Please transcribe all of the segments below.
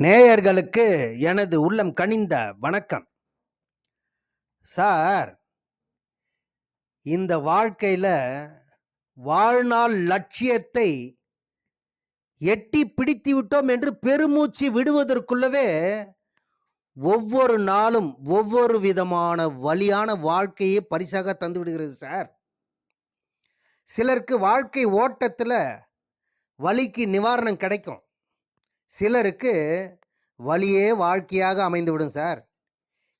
நேயர்களுக்கு எனது உள்ளம் கனிந்த வணக்கம். சார் இந்த வாழ்க்கையில் வாழ்நாள் லட்சியத்தை எட்டி பிடித்து விட்டோம் என்று பெருமூச்சு விடுவதற்குள்ளவே ஒவ்வொரு நாளும் ஒவ்வொரு விதமான வழியான வாழ்க்கையை பரிசாக தந்து விடுகிறது சார். சிலருக்கு வாழ்க்கை ஓட்டத்தில் வலிக்கு நிவாரணம் கிடைக்கும். சிலருக்கு வழியே வாழ்க்கையாக அமைந்துவிடும் சார்.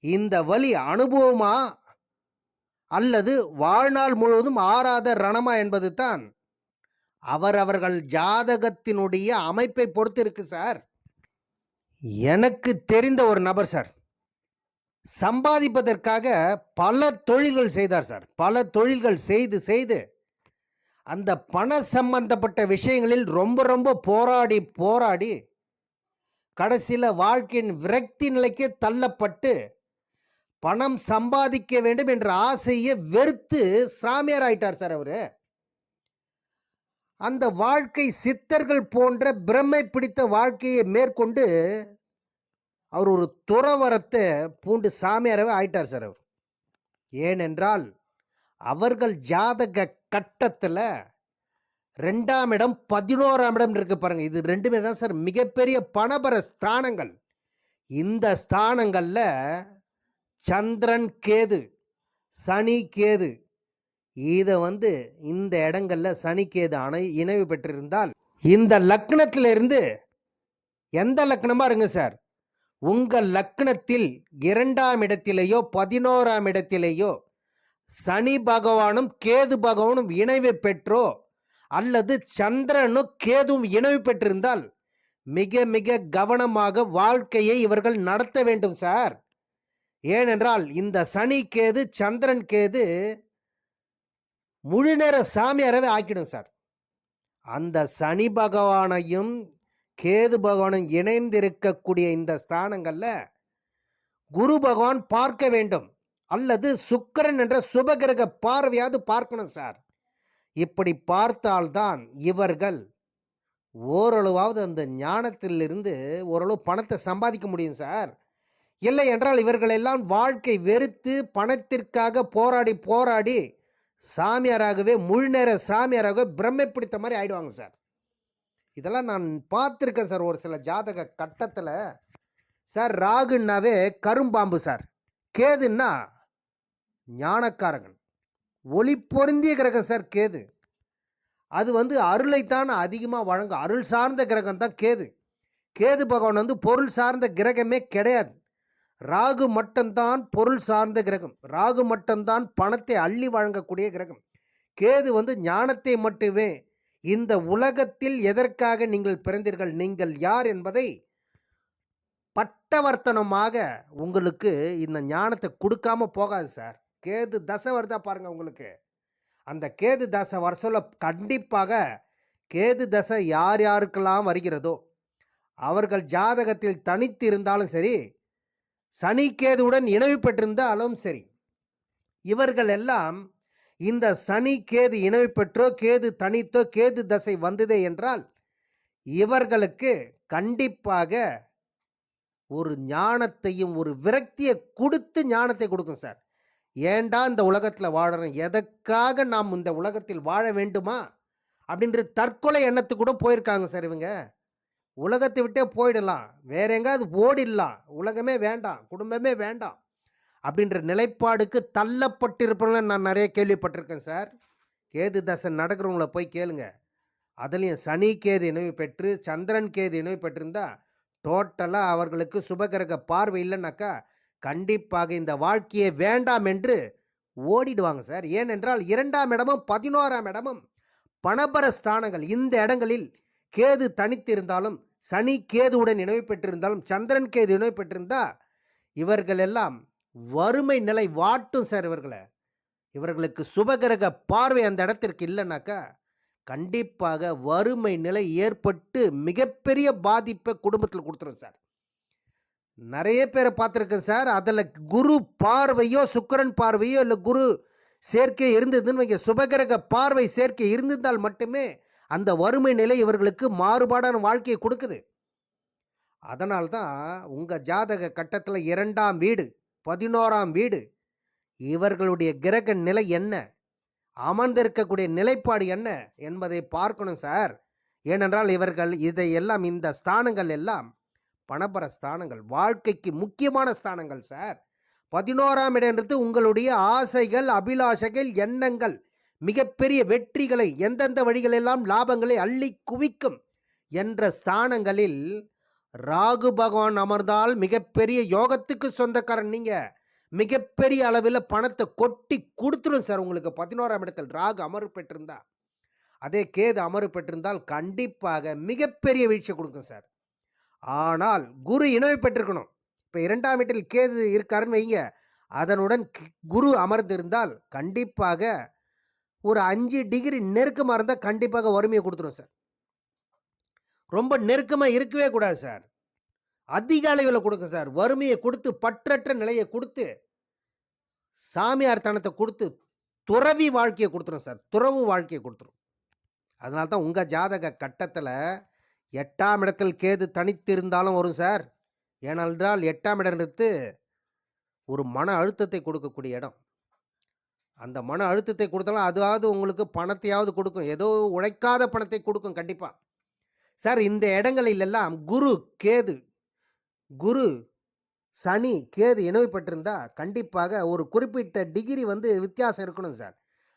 இந்த வழி அனுபவமா? அல்லது வாழ்நாள் முழுவதும் ஆறாத ரணமா என்பது தான் அவரவர்கள் ஜாதகத்தினுடைய அமைப்பை பொறுத்து இருக்கு சார். எனக்கு தெரிந்த ஒரு நபர் சார். சம்பாதிப்பதற்காக பல தொழில்கள் செய்தார் சார். பல தொழில்கள் செய்து செய்து அந்த பண சம்பந்தப்பட்ட விஷயங்களில் ரொம்ப ரொம்ப போராடி போராடி கடைசியில் வாழ்க்கையின் விரக்தி நிலைக்கு தள்ளப்பட்டு பணம் சம்பாதிக்க வேண்டும் என்ற ஆசையை வெறுத்து சாமியார் ஆயிட்டார் சார் அவர். அந்த வாழ்க்கை சித்தர்கள் போன்ற பிரம்மை பிடித்த வாழ்க்கையை மேற்கொண்டு அவர் ஒரு துறவரத்தை பூண்டு சாமியாரவே ஆயிட்டார் சார் அவர். ஏனென்றால் அவர்கள் ஜாதக கட்டத்தில் ரெண்டாம் இடம் பதினோராம் இடம் இருக்கு பாருங்க. இது ரெண்டுமே தான் சார் மிகப்பெரிய பணபர ஸ்தானங்கள். இந்த ஸ்தானங்களில் சந்திரன் கேது சனி கேது. இதை வந்து இந்த இடங்களில் சனி கேது அணை இணைவு பெற்றிருந்தால் இந்த லக்னத்திலிருந்து எந்த லக்னமாக இருங்க சார்? உங்கள் லக்னத்தில் இரண்டாம் இடத்திலேயோ பதினோராம் இடத்திலேயோ சனி பகவானும் கேது பகவானும் இணைவு பெற்றோ அல்லது சந்திரனும் கேதுவும் இணைவு பெற்றிருந்தால் மிக மிக கவனமாக வாழ்க்கையை இவர்கள் நடத்த வேண்டும் சார். ஏனென்றால் இந்த சனி கேது சந்திரன் கேது முழு நேர சாமியாரவே ஆக்கிடும் சார். அந்த சனி பகவானையும் கேது பகவானும் இணைந்திருக்கக்கூடிய இந்த ஸ்தானங்களில் குரு பகவான் பார்க்க வேண்டும். அல்லது சுக்கிரன் என்ற சுபகிரக பார்வையாவது பார்க்கணும் சார். இப்படி பார்த்தால்தான் இவர்கள் ஓரளவாவது அந்த ஞானத்திலிருந்து ஓரளவு பணத்தை சம்பாதிக்க முடியும் சார். இல்லை என்றால் இவர்கள் எல்லாம் வாழ்க்கை வெறுத்து பணத்திற்காக போராடி போராடி சாமியாராகவே முழு நேர சாமியாராகவே பிரம்மை பிடித்த மாதிரி ஆயிடுவாங்க சார். இதெல்லாம் நான் பார்த்துருக்கேன் சார் ஒரு சில ஜாதக கட்டத்தில். சார் ராகுன்னாவே கரும்பாம்பு சார். கேதுன்னா ஞானக்காரகன். ஒளி பொருந்திய கிரகம் சார் கேது. அது வந்து அருளைத்தான் அதிகமாக வழங்கும். அருள் சார்ந்த கிரகம் தான் கேது. கேது பகவான் வந்து பொருள் சார்ந்த கிரகமே கிடையாது. ராகு மட்டும்தான் பொருள் சார்ந்த கிரகம். ராகு மட்டும்தான் பணத்தை அள்ளி வழங்கக்கூடிய கிரகம். கேது வந்து ஞானத்தை மட்டுமே. இந்த உலகத்தில் எதற்காக நீங்கள் பிறந்தீர்கள்? நீங்கள் யார் என்பதை பட்டவர்த்தனமாக உங்களுக்கு இந்த ஞானத்தை கொடுக்காம போகாது சார். கேது தசை வருதா பாருங்கள் உங்களுக்கு. அந்த கேது தசை வர சொல்ல கண்டிப்பாக கேது தசை யார் யாருக்கெல்லாம் வருகிறதோ அவர்கள் ஜாதகத்தில் தனித்து இருந்தாலும் சரி சனி கேதுவுடன் இணைவு பெற்றிருந்தாலும் சரி இவர்கள் எல்லாம் இந்த சனி கேது இணைவு பெற்றோ கேது தனித்தோ கேது தசை வந்ததே என்றால் இவர்களுக்கு கண்டிப்பாக ஒரு ஞானத்தையும் ஒரு விரக்தியை கொடுத்து ஞானத்தை கொடுக்கும் சார். ஏண்டா இந்த உலகத்தில் வாழறோம்? எதற்காக நாம் இந்த உலகத்தில் வாழ வேண்டுமா? அப்படின்ற தற்கொலை எண்ணத்துக்கு கூட போயிருக்காங்க சார் இவங்க. உலகத்தை விட்டே போயிடலாம். வேற எங்காவது ஓடிடலாம். உலகமே வேண்டாம். குடும்பமே வேண்டாம். அப்படின்ற நிலைப்பாடுக்கு தள்ளப்பட்டிருப்பவங்கள நான் நிறைய கேள்விப்பட்டிருக்கேன் சார். கேது தசை நடக்கிறவங்கள போய் கேளுங்க. அதுலேயும் சனி கேது இணைவு பெற்று சந்திரன் கேது இணைவு பெற்றிருந்தா டோட்டலாக அவர்களுக்கு சுபகிரக பார்வை இல்லைன்னாக்கா கண்டிப்பாக இந்த வாழ்க்கையை வேண்டாம் என்று ஓடிடுவாங்க சார். ஏனென்றால் இரண்டாம் இடமும் பதினோராம் இடமும் பணபர ஸ்தானங்கள். இந்த இடங்களில் கேது தனித்திருந்தாலும் சனி கேதுவுடன் இணைவு பெற்றிருந்தாலும் சந்திரன் கேது இணைவு பெற்றிருந்தா இவர்கள் எல்லாம் வறுமை நிலை வாட்டும் சார் இவர்களை. இவர்களுக்கு சுபகிரக பார்வை அந்த இடத்திற்கு இல்லைனாக்கா கண்டிப்பாக வறுமை நிலை ஏற்பட்டு மிகப்பெரிய பாதிப்பை குடும்பத்தில் கொடுத்துரும் சார். நிறைய பேரை பார்த்துருக்கேன் சார் அதில் குரு பார்வையோ சுக்கரன் பார்வையோ இல்லை குரு சேர்க்கை இருந்ததுன்னு வைங்க சுபகிரக பார்வை சேர்க்கை இருந்திருந்தால் மட்டுமே அந்த வறுமை நிலை இவர்களுக்கு மாறுபாடான வாழ்க்கையை கொடுக்குது அதனால்தான் உங்கள் ஜாதக கட்டத்தில் இரண்டாம் வீடு, 11ஆம் வீடு இவர்களுடைய கிரக நிலை என்ன? அமர்ந்திருக்கக்கூடிய நிலைப்பாடு என்ன? என்பதை பார்க்கணும் சார். ஏனென்றால் இவர்கள் இதையெல்லாம் இந்த ஸ்தானங்கள் எல்லாம் பணபர ஸ்தானங்கள். வாழ்க்கைக்கு முக்கியமான ஸ்தானங்கள் சார். 11ஆம் இடம்ன்றது உங்களுடைய ஆசைகள், அபிலாஷைகள், எண்ணங்கள், மிகப்பெரிய வெற்றிகளை எந்தெந்த வழிகளெல்லாம் லாபங்களை அள்ளி குவிக்கும் என்ற ஸ்தானங்களில் ராகு பகவான் அமர்ந்தால் மிகப்பெரிய யோகத்துக்கு சொந்தக்காரன் நீங்கள் மிகப்பெரிய அளவில் பணத்தை கொட்டி கொடுத்துரும் சார் உங்களுக்கு 11ஆம் இடத்தில் ராகு அமர்வு பெற்றிருந்தா. அதே கேது அமர்வு பெற்றிருந்தால் கண்டிப்பாக மிகப்பெரிய வீழ்ச்சியை கொடுக்கும் சார். ஆனால் குரு இணைவு பெற்றிருக்கணும். இப்போ இரண்டாம் வீட்டில் கேது இருக்காருன்னு வைங்க. அதனுடன் குரு அமர்ந்திருந்தால் கண்டிப்பாக ஒரு அஞ்சு டிகிரி நெருக்கமாக இருந்தால் கண்டிப்பாக வறுமையை கொடுத்துரும் சார். ரொம்ப நெருக்கமாக இருக்கவே கூடாது சார். அதிக அளவில் கொடுக்க சார். வறுமையை கொடுத்து பற்றற்ற நிலையை கொடுத்து சாமியார் தனத்தை கொடுத்து துறவி வாழ்க்கையை கொடுத்துரும் சார். துறவு வாழ்க்கையை கொடுத்துரும் அதனால தான் உங்கள் ஜாதக கட்டத்தில் எட்டாம் இடத்தில் கேது தனித்திருந்தாலும் வரும் சார். ஏனென்றால் 8ஆம் இடம்ன்றது ஒரு மன அழுத்தத்தை கொடுக்கக்கூடிய இடம். அந்த மன அழுத்தத்தை கொடுத்தாலும் அதாவது உங்களுக்கு பணத்தையாவது கொடுக்கும் ஏதோ உழைக்காத பணத்தை கொடுக்கும் கண்டிப்பாக சார் இந்த இடங்களில் எல்லாம் குரு, கேது, குரு, சனி, கேது இணைவு கண்டிப்பாக ஒரு குறிப்பிட்ட டிகிரி வந்து வித்தியாசம் இருக்கணும் சார்.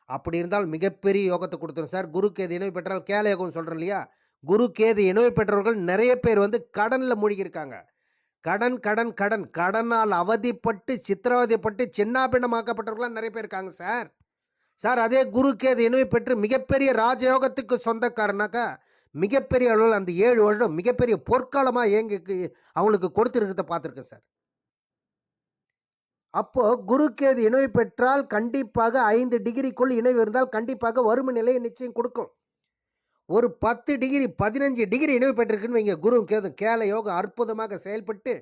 அப்படி இருந்தால் மிகப்பெரிய யோகத்தை கொடுத்துரும் சார். குரு, கேது இணைவு பெற்றால் கேல யோகம்னு இல்லையா? குரு, கேது இணைவு பெற்றவர்கள் நிறைய பேர் வந்து கடனில் மூழ்கியிருக்காங்க. கடன், கடன், கடன். கடனால் அவதிப்பட்டு, சித்திரவதைப்பட்டு சின்னாபின்னமாக்கப்பட்டவர்கள்லாம் நிறைய பேர் இருக்காங்க சார். சார் அதே குரு, கேது இணைவு பெற்று மிகப்பெரிய ராஜயோகத்துக்கு சொந்தக்காரனாக்கா, மிகப்பெரிய அளவில் அந்த ஏழு வருடம் மிகப்பெரிய பொற்காலமாக இயங்கிக்கு அவங்களுக்கு கொடுத்துருக்கிறத பார்த்துருக்கேன் சார். அப்போது குருக்கேது இணைவு பெற்றால் கண்டிப்பாக ஐந்து டிகிரிக்குள் இணைவு இருந்தால் கண்டிப்பாக வறுமை நிலையை நிச்சயம் கொடுக்கும் ஒரு 10 டிகிரி, 15 டிகிரி இணைவு பெற்றிருக்குன்னு வைங்க. குரு கேது கேல யோகம் அற்புதமாக செயல்பட்டு,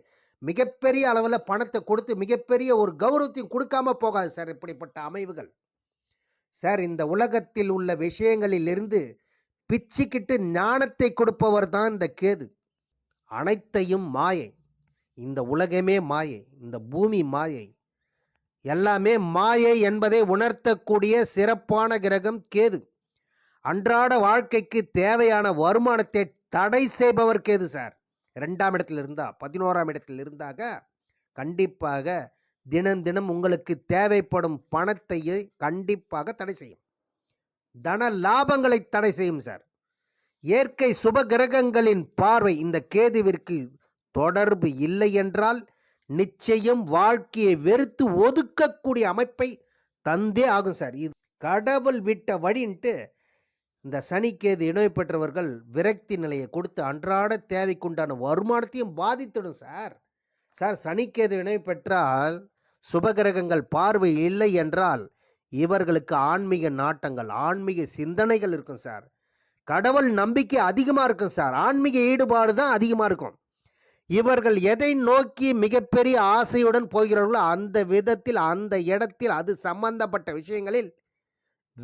மிகப்பெரிய அளவில் பணத்தை கொடுத்து, மிகப்பெரிய ஒரு கௌரவத்தையும் கொடுக்காம போகாது சார் இப்படிப்பட்ட அமைவுகள். சார் இந்த உலகத்தில் உள்ள விஷயங்களிலிருந்து பிச்சுக்கிட்டு ஞானத்தை கொடுப்பவர் தான் இந்த கேது. அனைத்தையும் மாயை. இந்த உலகமே மாயை. இந்த பூமி மாயை. எல்லாமே மாயை என்பதை உணர்த்தக்கூடிய சிறப்பான கிரகம் கேது. அன்றாட வாழ்க்கைக்கு தேவையான வருமானத்தை தடை செய்பவர் கேது சார். ரெண்டாம் இடத்தில் இருந்தால் பதினோராம் இடத்தில் இருந்தாக கண்டிப்பாக தினம், தினம் உங்களுக்கு தேவைப்படும் பணத்தையே கண்டிப்பாக தடை செய்யும். தன லாபங்களை தடை செய்யும் சார். இயற்கை சுப கிரகங்களின் பார்வை இந்த கேதுவிற்கு தொடர்பு இல்லை என்றால், நிச்சயம் வாழ்க்கையை வெறுத்து ஒதுக்கக்கூடிய அமைப்பை தந்தே ஆகும் சார். இது கடவுள் விட்ட வழின்ட்டு இந்த சனிக்கேது கேது இணைவு பெற்றவர்கள் விரக்தி நிலையை கொடுத்து அன்றாட தேவைக்குண்டான வருமானத்தையும் பாதித்துடும் சார். சார் சனிக்கேது கேது இணைவு பெற்றால் சுபகிரகங்கள் பார்வை இல்லை என்றால், இவர்களுக்கு ஆன்மீக நாட்டங்கள், ஆன்மீக சிந்தனைகள் இருக்கும் சார். கடவுள் நம்பிக்கை அதிகமாக இருக்கும் சார். ஆன்மீக ஈடுபாடு தான் அதிகமாக இருக்கும். இவர்கள் எதை நோக்கி மிகப்பெரிய ஆசையுடன் போகிறார்களோ அந்த விதத்தில், அந்த இடத்தில் அது சம்பந்தப்பட்ட விஷயங்களில்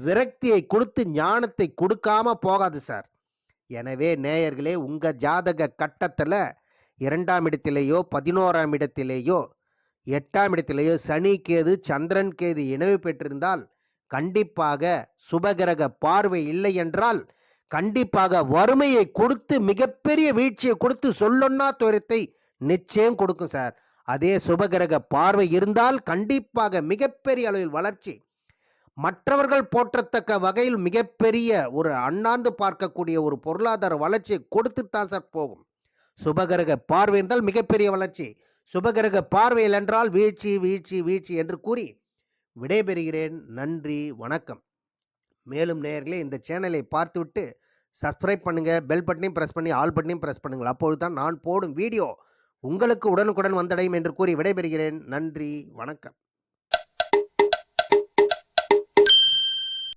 விரக்தியை கொடுத்து ஞானத்தை கொடுக்காம போகாது சார். எனவே நேயர்களே உங்கள் ஜாதக கட்டத்தில் இரண்டாம் இடத்திலேயோ, 11ஆம் இடத்திலேயோ, எட்டாம் இடத்திலேயோ சனி, கேது, சந்திரன், கேது இணைவு பெற்றிருந்தால் கண்டிப்பாக சுபகிரக பார்வை இல்லை என்றால், கண்டிப்பாக வறுமையை கொடுத்து மிகப்பெரிய வீழ்ச்சியை கொடுத்து சொல்லொன்னா துயரத்தை நிச்சயம் கொடுக்கும் சார். அதே சுபகிரக பார்வை இருந்தால் கண்டிப்பாக மிகப்பெரிய அளவில் வளர்ச்சி. மற்றவர்கள் போற்றத்தக்க வகையில் மிகப்பெரிய ஒரு அண்ணாந்து பார்க்கக்கூடிய ஒரு பொருளாதார வளர்ச்சியை கொடுத்து தான் சார் போகும். சுபகிரக பார்வை என்றால் மிகப்பெரிய வளர்ச்சி. சுபகிரக பார்வையில் என்றால் வீழ்ச்சி, வீழ்ச்சி, வீழ்ச்சி என்று கூறி விடைபெறுகிறேன். நன்றி, வணக்கம். மேலும் நேயர்களே இந்த சேனலை பார்த்துவிட்டு சப்ஸ்கிரைப் பண்ணுங்கள் பெல் பட்டனையும் ப்ரெஸ் பண்ணி ஆல் பட்டனையும் ப்ரெஸ் பண்ணுங்கள். அப்பொழுது தான் நான் போடும் வீடியோ உங்களுக்கு உடனுக்குடன் வந்தடையும் என்று கூறி விடைபெறுகிறேன். நன்றி, வணக்கம்.